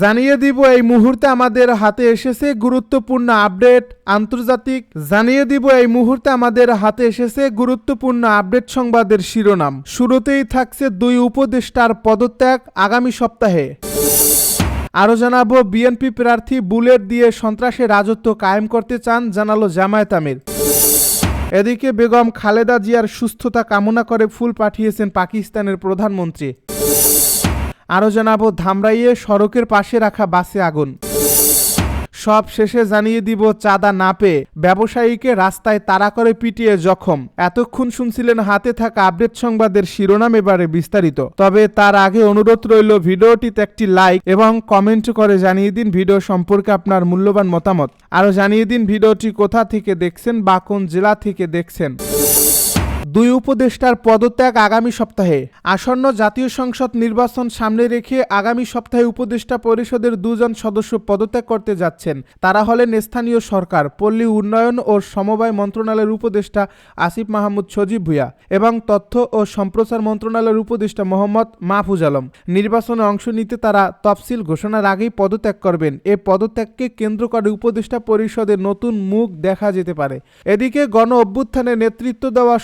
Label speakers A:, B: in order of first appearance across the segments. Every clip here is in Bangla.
A: জানিয়ে দিব এই মুহূর্তে আমাদের হাতে এসেছে গুরুত্বপূর্ণ আপডেট আন্তর্জাতিক। জানিয়ে দিব এই মুহূর্তে আমাদের হাতে এসেছে গুরুত্বপূর্ণ আপডেট সংবাদের শিরোনাম। শুরুতেই থাকছে দুই উপদেষ্টার পদত্যাগ আগামী সপ্তাহে। আরও জানাব, বিএনপি প্রার্থী বুলেট দিয়ে সন্ত্রাসে রাজত্ব কায়েম করতে চান, জানালো জামায়াত আমির। এদিকে বেগম খালেদা জিয়ার সুস্থতা কামনা করে ফুল পাঠিয়েছেন পাকিস্তানের প্রধানমন্ত্রী। আরও জানাব, ধামরাইয়ে সড়কের পাশে রাখা বাসে আগুন। সব শেষে জানিয়ে দিব, চাঁদা না পেয়ে ব্যবসায়ীকে রাস্তায় তাড়া করে পিটিয়ে জখম। এতক্ষণ শুনছিলেন হাতে থাকা আপডেট সংবাদের শিরোনাম এবারে বিস্তারিত। তবে তার আগে অনুরোধ রইল, ভিডিওটিতে একটি লাইক এবং কমেন্ট করে জানিয়ে দিন ভিডিও সম্পর্কে আপনার মূল্যবান মতামত। আরও জানিয়ে দিন ভিডিওটি কোথা থেকে দেখছেন বা কোন জেলা থেকে দেখছেন। দুই উপদেষ্টার পদত্যাগ আগামী সপ্তাহে। আসন্ন জাতীয় সংসদ নির্বাচন সামনে রেখে আগামী সপ্তাহে উপদেষ্টা পরিষদের দুজন সদস্য পদত্যাগ করতে যাচ্ছেন। তারা হলেন স্থানীয় সরকার, পল্লী উন্নয়ন ও সমবায় মন্ত্রণালয়ের উপদেষ্টা আসিফ মাহমুদ সজীব ভুয়া এবং তথ্য ও সম্প্রচার মন্ত্রণালয়ের উপদেষ্টা মোহাম্মদ মাহফুজ আলম। নির্বাচনে অংশ নিতে তারা তফসিল ঘোষণার আগেই পদত্যাগ করবেন। এ পদত্যাগকে কেন্দ্র করে উপদেষ্টা পরিষদের নতুন মুখ দেখা যেতে পারে। এদিকে গণ অভ্যুত্থানে নেতৃত্ব দেওয়া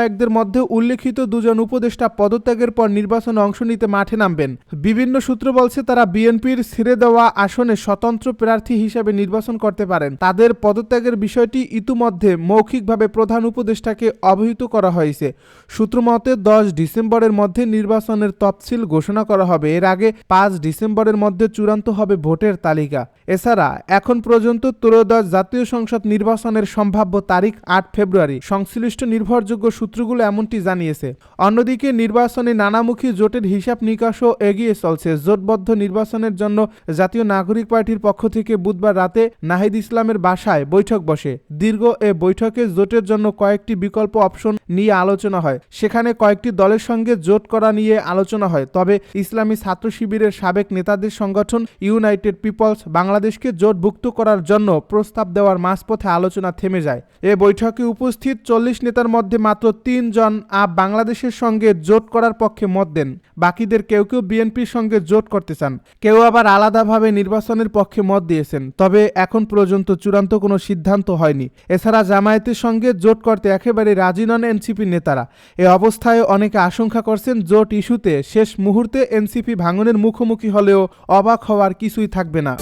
A: সমন্বয়কদের মধ্যে উল্লেখিত দুজন উপদেষ্টা পদত্যাগের পর নির্বাচনে অংশ নিতে মাঠে নামবেন। বিভিন্ন সূত্র বলছে তারা বিএনপির ছেড়ে দেওয়া আসনে স্বতন্ত্র প্রার্থী হিসেবে নির্বাচন করতে পারেন। তাদের পদত্যাগের বিষয়টি ইতিমধ্যে মৌখিকভাবে প্রধান উপদেষ্টাকে অবহিত করা হয়েছে। সূত্রমতে দশ ডিসেম্বরের মধ্যে নির্বাচনের তফসিল ঘোষণা করা হবে। এর আগে পাঁচ ডিসেম্বরের মধ্যে চূড়ান্ত হবে ভোটের তালিকা। এছাড়া, এখন পর্যন্ত ত্রয়োদশ জাতীয় সংসদ নির্বাচনের সম্ভাব্য তারিখ আট ফেব্রুয়ারি। সংশ্লিষ্ট নির্ভরযোগ্য সূত্রগুলো এমনটি জানিয়েছে। অন্যদিকে নির্বাচনে নানামুখী জোটের হিসাব নিকাশও এগিয়ে চলছে। জোটবদ্ধ নির্বাচনের জন্য জাতীয় নাগরিক পার্টির পক্ষ থেকে বুধবার রাতে নাহিদ ইসলামের বাসায় বৈঠক বসে। দীর্ঘ এ বৈঠকে জোটের জন্য কয়েকটি বিকল্প অপশন নিয়ে আলোচনা হয়। সেখানে কয়েকটি দলের সঙ্গে জোট করা নিয়ে আলোচনা হয়। তবে ইসলামী ছাত্র শিবিরের সাবেক নেতাদের সংগঠন ইউনাইটেড পিপলস বাংলাদেশকে জোটভুক্ত করার জন্য প্রস্তাব দেওয়ার মাঝপথে আলোচনা থেমে যায়। এ বৈঠকে উপস্থিত চল্লিশ নেতার মধ্যে মাত্র তিনজন আপ বাংলাদেশের সঙ্গে জোট করার পক্ষে মত দেন। বাকিদের কেউ কেউ বিএনপির সঙ্গে জোট করতে চান। কেউ আবার আলাদাভাবে নির্বাচনের পক্ষে মত দিয়েছেন। তবে এখন পর্যন্ত চূড়ান্ত কোনো সিদ্ধান্ত হয়নি। এছাড়া জামায়াতের সঙ্গে জোট করতে একেবারে রাজি নন এনসিপি নেতারা। এ অবস্থায় অনেকে আশঙ্কা করছেন জোট ইস্যুতে শেষ মুহূর্তে এনসিপি ভাঙনের মুখোমুখি হলেও অবাক হওয়ার কিছুই থাকবে না।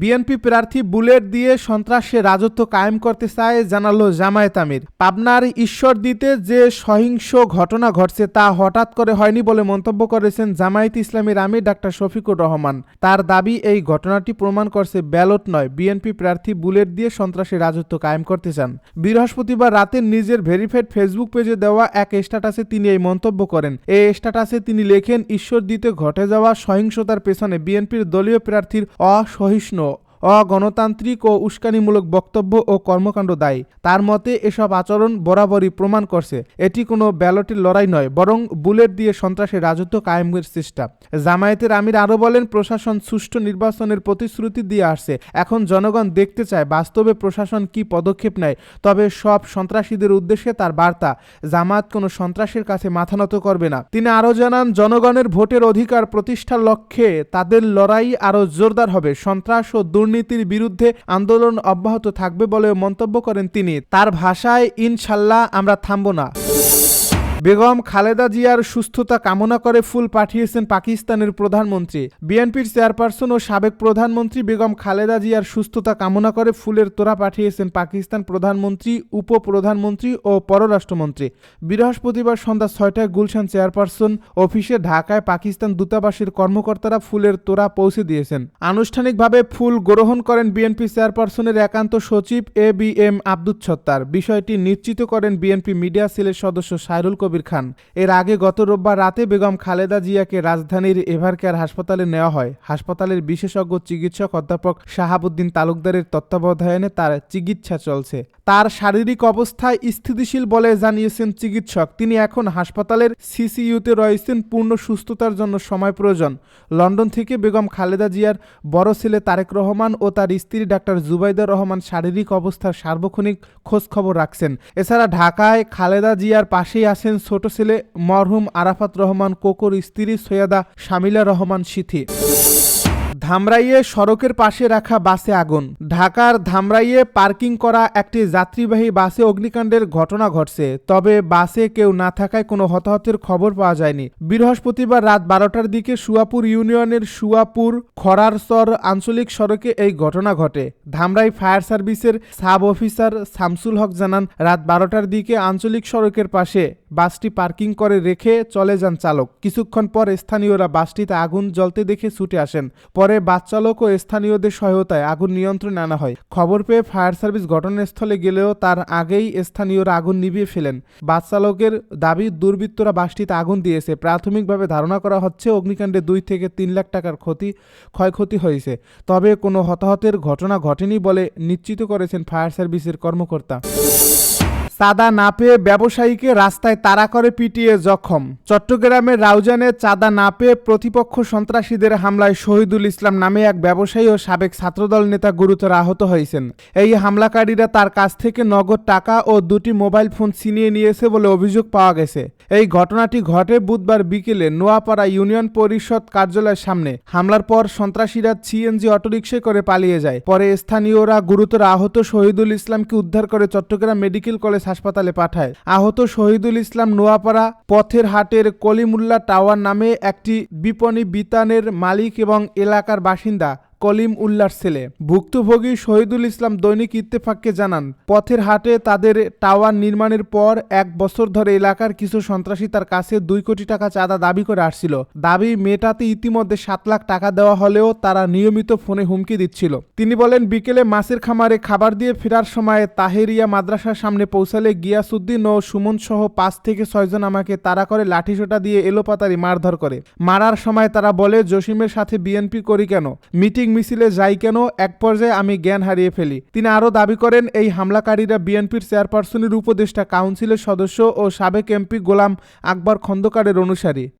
A: বিএনপি প্রার্থী বুলেট দিয়ে সন্ত্রাসে রাজত্ব কায়েম করতে চায় জানালো জামায়াত আমির। পাবনার ঈশ্বর দিতে যে সহিংস ঘটনা ঘটছে তা হঠাৎ করে হয়নি বলে মন্তব্য করেছেন জামায়াত ইসলামীর আমির ডাক্তার শফিকুর রহমান। তার দাবি, এই ঘটনাটি প্রমাণ করছে ব্যালট নয়, বিএনপি প্রার্থী বুলেট দিয়ে সন্ত্রাসে রাজত্ব কায়েম করতে চান। বৃহস্পতিবার রাতে নিজের ভেরিফাইড ফেসবুক পেজে দেওয়া এক স্ট্যাটাসে তিনি এই মন্তব্য করেন। এই স্ট্যাটাসে তিনি লেখেন ঈশ্বর দিতে ঘটে যাওয়া সহিংসতার পেছনে বিএনপির দলীয় প্রার্থীর অসহিষ্ণু অগণতান্ত্রিক ও উস্কানিমূলক বক্তব্য ও কর্মকাণ্ড দায়ী। তার মতে, এসব আচরণ বরাবরই প্রমাণ করছে, এটি কোনো ব্যালটের লড়াই নয়, বরং বুলেট দিয়ে সন্ত্রাসের রাজত্ব কায়েমের চেষ্টা। জামায়াতের আমির আরও বলেন, প্রশাসন সুষ্ঠু নির্বাচনের প্রতিশ্রুতি দিয়ে আসছে। এখন জনগণ দেখতে চায় বাস্তবে প্রশাসন কি পদক্ষেপ নেয়, তবে সব সন্ত্রাসীদের উদ্দেশ্যে তার বার্তা, জামায়াত কোনো সন্ত্রাসের কাছে মাথা নত করবে না। তিনি আরও জানান, জনগণের ভোটের অধিকার প্রতিষ্ঠার লক্ষ্যে তাদের লড়াই আরও জোরদার হবে। সন্ত্রাস ও দুর্নীতির বিরুদ্ধে আন্দোলন অব্যাহত থাকবে বলে মন্তব্য করেন তিনি। তার ভাষায়, ইনশাল্লাহ, আমরা থামব না। বেগম খালেদা জিয়ার সুস্থতা কামনা করে ফুল পাঠিয়েছেন পাকিস্তানের প্রধানমন্ত্রী। বিএনপির চেয়ারপারসন ও সাবেক প্রধানমন্ত্রী বেগম খালেদা জিয়ার সুস্থতা কামনা করে ফুলের তোড়া পাঠিয়েছেন পাকিস্তান প্রধানমন্ত্রী, উপপ্রধানমন্ত্রী ও পররাষ্ট্রমন্ত্রী। বৃহস্পতিবার সন্ধ্যা ছয়টায় গুলশান চেয়ারপারসন অফিসে ঢাকায় পাকিস্তান দূতাবাসের কর্মকর্তারা ফুলের তোড়া পৌঁছে দিয়েছেন। আনুষ্ঠানিকভাবে ফুল গ্রহণ করেন বিএনপি চেয়ারপারসনের একান্ত সচিব A B M Abdul Sattar. বিষয়টি নিশ্চিত করেন বিএনপি মিডিয়া সেলের সদস্য সাইরুল কবির। খান। এর আগে গত রোববার রাতে বেগম খালেদা জিয়াকে রাজধানীর এভারকেয়ার হাসপাতালে নেওয়া হয়। হাসপাতালের বিশেষজ্ঞ চিকিৎসক অধ্যাপক শাহাবুদ্দিন তালুকদারের তত্ত্বাবধানে তার চিকিৎসা চলছে। তার শারীরিক অবস্থায় স্থিতিশীল বলে জানিয়েছেন চিকিৎসক। তিনি এখন হাসপাতালের সিসিইউতে রয়েছেন পূর্ণ সুস্থতার জন্য সময় প্রয়োজন। লন্ডন থেকে বেগম খালেদা জিয়ার বড় ছেলে তারেক রহমান ও তার স্ত্রী ডাক্তার জুবাইদা রহমান শারীরিক অবস্থার সার্বক্ষণিক খোঁজখবর রাখছেন। এছাড়া ঢাকায় খালেদা জিয়ার পাশেই আছেন ছোট ছেলে মরহুম আরাফাত রহমান কোকোর স্ত্রী সৈয়দা শামিলা রহমান সিথি। ধামরাইয়ে সড়কের পাশে রাখা বাসে আগুন। ঢাকার ধামরাইয়ে পার্কিং করা একটি যাত্রীবাহী বাসে অগ্নিকাণ্ডের ঘটনা ঘটছে, তবে বাসে কেউ না থাকায় কোনো হতাহতের খবর পাওয়া যায়নি। বৃহস্পতিবার রাত বারোটার দিকে সুয়াপুর ইউনিয়নের সুয়াপুর খরারসর আঞ্চলিক সড়কে এই ঘটনা ঘটে। ধামরাই ফায়ার সার্ভিসের সাব অফিসার শামসুল হক জানান, রাত বারোটার দিকে আঞ্চলিক সড়কের পাশে বাসটি পার্কিং করে রেখে চলে যান চালক। কিছুক্ষণ পর স্থানীয়রা বাসটিতে আগুন জ্বলতে দেখে ছুটে আসেন। পরে বাস চালক ও স্থানীয়দের সহায়তায় আগুন নিয়ন্ত্রণে আনা হয়। খবর পেয়ে ফায়ার সার্ভিস ঘটনাস্থলে গেলেও তার আগেই স্থানীয়রা আগুন নিভিয়ে ফেলেন। বাস চালকের দাবি, দুর্বৃত্তরা বাসটিতে আগুন দিয়েছে। প্রাথমিকভাবে ধারণা করা হচ্ছে অগ্নিকাণ্ডে দুই থেকে তিন লাখ টাকার ক্ষতি, ক্ষয়ক্ষতি হয়েছে। তবে কোনো হতাহতের ঘটনা ঘটেনি বলে নিশ্চিত করেছেন ফায়ার সার্ভিসের কর্মকর্তা। চাঁদা না পেয়ে ব্যবসায়ীকে রাস্তায় তাড়া করে পিটিয়ে জখম। চট্টগ্রামের রাউজানে চাঁদা না পেয়ে প্রতিপক্ষ সন্ত্রাসীদের হামলায় শহীদুল ইসলাম নামে এক ব্যবসায়ী ও সাবেক ছাত্রদল নেতা গুরুতর আহত হয়েছেন। এই হামলাকারীরা তার কাছ থেকে নগদ টাকা ও দুটি মোবাইল ফোন ছিনিয়ে নিয়েছে বলে অভিযোগ পাওয়া গেছে। এই ঘটনাটি ঘটে বুধবার বিকেলে নোয়াপাড়া ইউনিয়ন পরিষদ কার্যালয়ের সামনে। হামলার পর সন্ত্রাসীরা সিএনজি অটোরিকশায় করে পালিয়ে যায়। পরে স্থানীয়রা গুরুতর আহত শহীদুল ইসলামকে উদ্ধার করে চট্টগ্রাম মেডিকেল কলেজ হাসপাতালে পাঠায়। আহত শহীদুল ইসলাম নোয়াপাড়া পথের হাটের কলিমুল্লা টাওয়ার নামে একটি বিপণী বিতানের মালিক এবং এলাকার বাসিন্দা। কলিম উল্লার ছেলে। ভুক্তভোগী শহীদুল ইসলাম দৈনিক ইত্তেফাককে জানান, পথের হাটে তাদের টাওয়ার নির্মাণের পর এক বছর ধরে এলাকার কিছু সন্ত্রাসী তার কাছে দুই কোটি টাকা চাঁদা দাবি করে আসছিল। দাবি মেটাতে ইতিমধ্যে সাত লাখ টাকা দেওয়া হলেও তারা নিয়মিত ফোনে হুমকি দিচ্ছিল। তিনি বলেন, বিকেলে মাছের খামারে খাবার দিয়ে ফেরার সময় তাহেরিয়া মাদ্রাসার সামনে পৌঁছালে গিয়াসুদ্দিন ও সুমন সহ পাঁচ থেকে ছয়জন আমাকে তারা করে লাঠিসোটা দিয়ে এলোপাতারি মারধর করে। মারার সময় তারা বলে, জসিমের সাথে বিএনপি করি কেন? মিটিং মিছিলে যাই কেন, এক পর্যায়ে আমি জ্ঞান হারিয়ে ফেলি। তিনি আরও দাবি করেন, এই হামলাকারীরা বিএনপির চেয়ারপারসনের উপদেষ্টা, কাউন্সিলের সদস্য ও সাবেক এমপি গোলাম আকবর খন্দকারের অনুসারী।